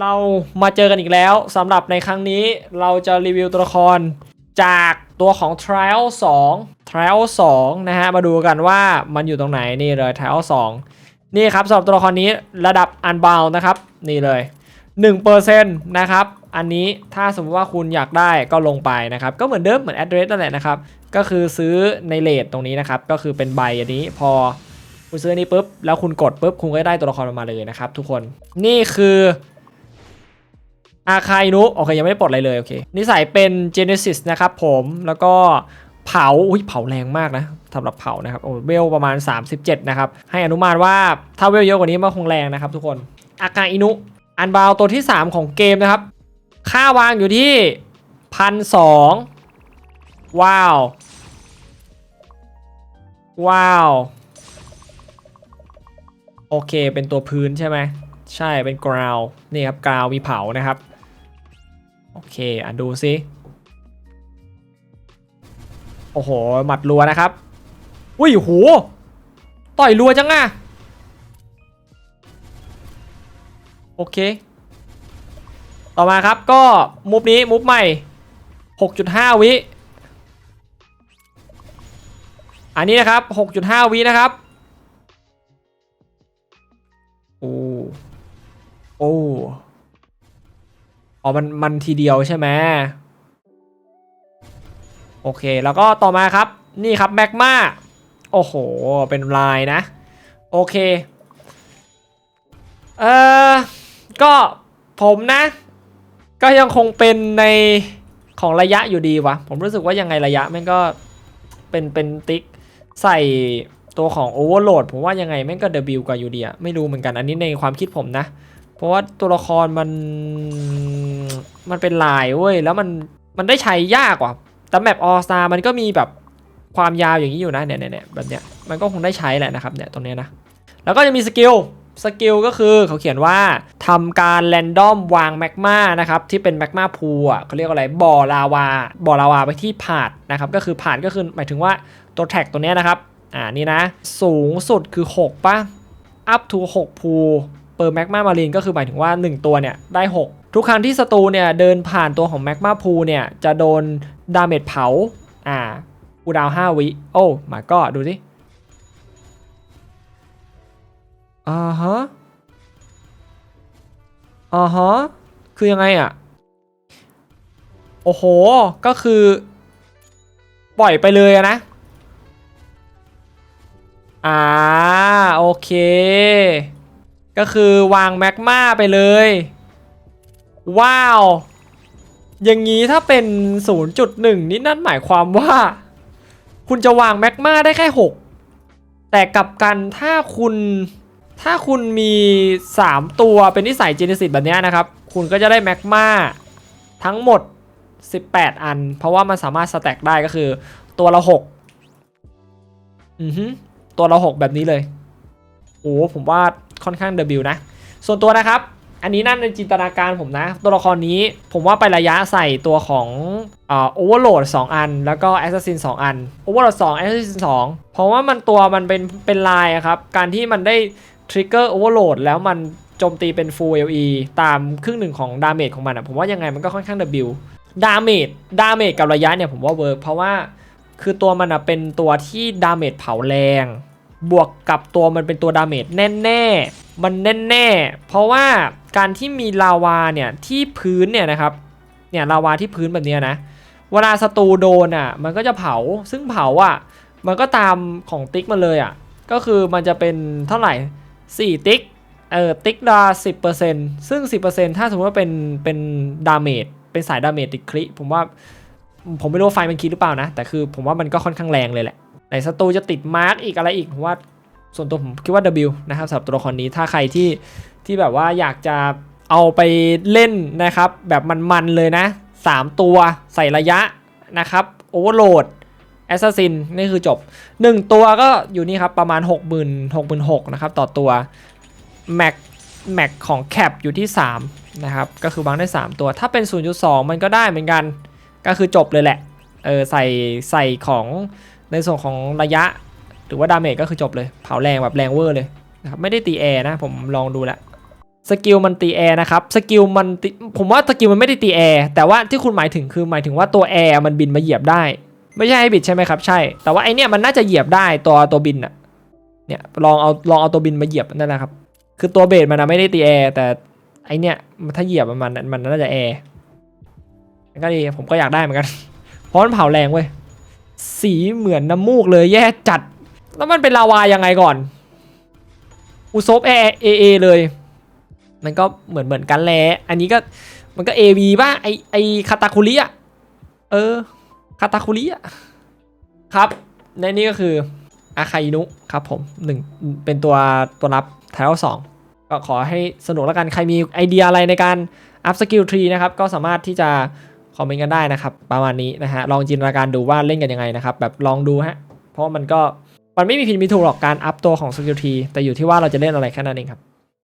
เรามาเจอกันอีกแล้วสำหรับในครั้งนี้เราจะรีวิวตัวละครจากตัวของ Trial 2 Trial 2 นะฮะ มาดูกันว่ามันอยู่ตรงไหนนี่เลย Trial 2 นี่ครับสำหรับตัวละครนี้ระดับ Unbound นะครับ นี่เลย 1%นะครับ อันนี้ถ้าสมมติว่าคุณอยากได้ก็ลงไปนะครับ ก็เหมือนเดิมเหมือน address นั่นแหละนะครับ ก็คือซื้อในเลทตรงนี้นะครับ ก็คือเป็นใบอันนี้พอคุณซื้อนนี้ปุ๊บแล้วคุณกดปุ๊บคุณก็ได้ตัวละครมาเลยนะครับ ทุกคนนี่คือ อาคายนุโอเคยังไม่ได้ปลดอะไรเลยโอเคนิสัยเป็น Genesis นะครับผมแล้วก็เผาอุ้ยเผาแรงมากนะสำหรับเผานะครับโอ้เวลประมาณ 37 นะครับ ให้อนุมานว่าถ้าเวลเยอะกว่านี้มันคงแรงนะครับทุกคนอาคาอินุอันบาวตัวที่ 3 ของเกมนะครับ ค่าวางอยู่ที่พันสองว้าว ว้าว โอเคเป็นตัวพื้นใช่ไหม ใช่เป็นกราวนี่ครับกราวมีเผานะครับ โอเค อะดูซิ โอ้โห หมัดรัวนะครับ อุ้ยโหต่อยรัวจังอะโอเค ต่อมาครับก็มุฟนี้มุฟใหม่ 6.5 วิ อันนี้นะครับ 6.5 วินะครับ โอ้ โอ้ อ๋อมันมันทีเดียวใช่ไหมโอเคแล้วก็ต่อมาครับนี่ครับแมกมาโอ้โห เป็นลายนะ โอเค เออก็ผมนะ ก็ยังคงเป็นในของระยะอยู่ดีวะ ผมรู้สึกว่ายังไงระยะแม่งก็เป็นเป็นติ๊กใส่ตัวของ Overload ผมว่ายังไงแม่งก็ W กว่าอยู่ดีอะไม่รู้เหมือนกันอันนี้ในความคิดผมนะ เพราะว่าตัวละครมันมันเป็นลายเว้ยแล้วมันมันได้ใช้ยากว่าแต่แมปออสตามันก็มีแบบความยาวอย่างนี้อยู่นะเนี่ยเนี่ยแบบเนี้ยมันก็คงได้ใช้แหละนะครับเนี่ยตรงเนี้ยนะแล้วก็จะมีสกิลสกิลก็คือเขาเขียนว่าทำการแรนดอมวางแมกมานะครับที่เป็นแมกมาพูอะเขาเรียกว่าอะไรบ่อลาวาบ่อลาวาไปที่ผาดนะครับก็คือผาดก็คือหมายถึงว่าตัวแท็กตัวเนี้ยนะครับอ่านี่นะ สูงสุดคือ 6ป่ะ up to 6พู เปิดแมกมามารีนก็คือหมายถึงว่า 1 ตัวเนี่ยได้ 6 ทุกครั้งที่ศัตรูเนี่ยเดินผ่านตัวของแมกมาพูเนี่ยจะโดนดาเมจเผา อ่ากูดาว5วิ โอ้มาก็ดูสิอ่าฮะอ่าฮะคือยังไงอะ โอ้โห ก็คือ ปล่อยไปเลยนะ อ่า โอเค ก็คือวางแมกมาไปเลย ว้าว อย่างนี้ถ้าเป็น 0.1 นี่นั่นหมายความว่า คุณจะวางแมกมาได้แค่ 6 แต่กลับกันถ้าคุณถ้าคุณมี 3 ตัวเป็นนิสัยเจเนซิสแบบนี้นะครับ คุณก็จะได้แมกมาทั้งหมด 18 อัน เพราะว่ามันสามารถสแต็กได้ก็คือ ตัวละ 6 อือฮึตัวละ 6 แบบนี้เลย โอ้ผมว่า ค่อนข้างเดบิวนะ ส่วนตัวนะครับ อันนี้นั่นในจินตนาการผมนะ ตัวละครนี้ผมว่าไประยะใส่ตัวของโอเวอร์โหลด2อัน แล้วก็แอสซัสซิน2อันโอเวอร์โหลด2แอสซัสซิน2เพราะว่ามันตัวมันเป็นเป็นลายครับ การที่มันได้ทริกเกอร์โอเวอร์โหลดแล้วมันโจมตีเป็น full LE ตามครึ่งหนึ่งของดาเมจของมันอะผมว่ายังไงมันก็ค่อนข้าง W ดาเมจดาเมจกับระยะเนี่ยผมว่าเวิร์กเพราะว่าคือตัวมันอะเป็นตัวที่ดาเมจเผาแรง บวกกับตัวมันเป็นตัวดาเมจแน่ๆ มันแน่ๆ เพราะว่าการที่มีลาวาเนี่ยที่พื้นเนี่ยนะครับ เนี่ยลาวาที่พื้นแบบเนี้ยนะ เวลาศัตรูโดนอะมันก็จะเผา ซึ่งเผาอะมันก็ตามของติ๊กมาเลยอะ ก็คือมันจะเป็นเท่าไหร่ 4 ติ๊ก เอ่อติ๊กดา10%ซึ่ง 10%ถ้าสมมติว่าเป็นเป็นดาเมจ เป็นสายดาเมจติดคลิผมว่าผมไม่รู้ไฟมันคิดหรือเปล่านะ แต่คือผมว่ามันก็ค่อนข้างแรงเลยแหละ นศัตรูจะติดมาร์กอีกอะไรอีกผมว่าส่วนตัวผมคิดว่า W นะครับสำหรับตัวละครนี้ถ้าใครที่ที่แบบว่าอยากจะเอาไปเล่นนะครับ แบบมันๆเลยนะ 3 ตัวใส่ระยะนะครับโอเวอร์โหลดแอสซัสซินนี่คือจบ 1 ตัวก็อยู่นี่ครับ ประมาณ 60,000 6 6 0นะครับ ต่อตัวแม็กแม็กของแคปอยู่ที่ 3 นะครับ ก็คือวางได้ 3 ตัว ถ้าเป็น 0.2 มันก็ได้เหมือนกัน ก็คือจบเลยแหละเออใส่ใส่ของ ในส่วนของระยะหรือว่าดาเมจก็คือจบเลย เผาแรงแบบแรงเวอร์เลยนะครับไม่ได้ตีแอร์นะผมลองดูแล้วสกิลมันตีแอร์นะครับสกิลมันผมว่าสกิลมันไม่ได้ตีแอร์แต่ว่าที่คุณหมายถึงคือหมายถึงว่าตัวแอร์มันบินมาเหยียบได้ ไม่ใช่ให้บิดใช่ไหมครับ ใช่ แต่ว่าไอเนี้ยมันน่าจะเหยียบได้ตัวตัวบินอะเนี่ยลองเอาลองเอาตัวบินมาเหยียบนั่นแหละครับคือตัวเบสมันนะไม่ได้ตีแอร์แต่ไอเนี้ยถ้าเหยียบมันมันน่าจะแอร์ก็ดีผมก็อยากได้เหมือนกันเพราะมันเผาแรงเว้ย สีเหมือนน้ำมูกเลยแย่จัด แล้วมันเป็นลาวายังไงก่อน อุซบเอเอเอเลย มันก็เหมือนเหมือนกันแหละอันนี้ก็มันก็ AV ป่ะไอไอคาตาคุริอะเออคาตาคุริอะครับในนี้ก็คืออาคาอินุครับผมหนึ่งเป็นตัวตัวรับไทลสองก็ขอให้สนุกแล้วกันใครมีไอเดียอะไรในการอัพสกิลทรีนะครับ ก็สามารถที่จะ คอมเมนต์กันได้นะครับ ประมาณนี้นะฮะลองจินตนาการดูว่าเล่นกันยังไงนะครับ แบบลองดูฮะ เพราะมันก็มันไม่มีผิดมีถูกหรอกการอัพตัวของสกิลทรีแต่อยู่ที่ว่าเราจะเล่นอะไรแค่นั้นเองครับ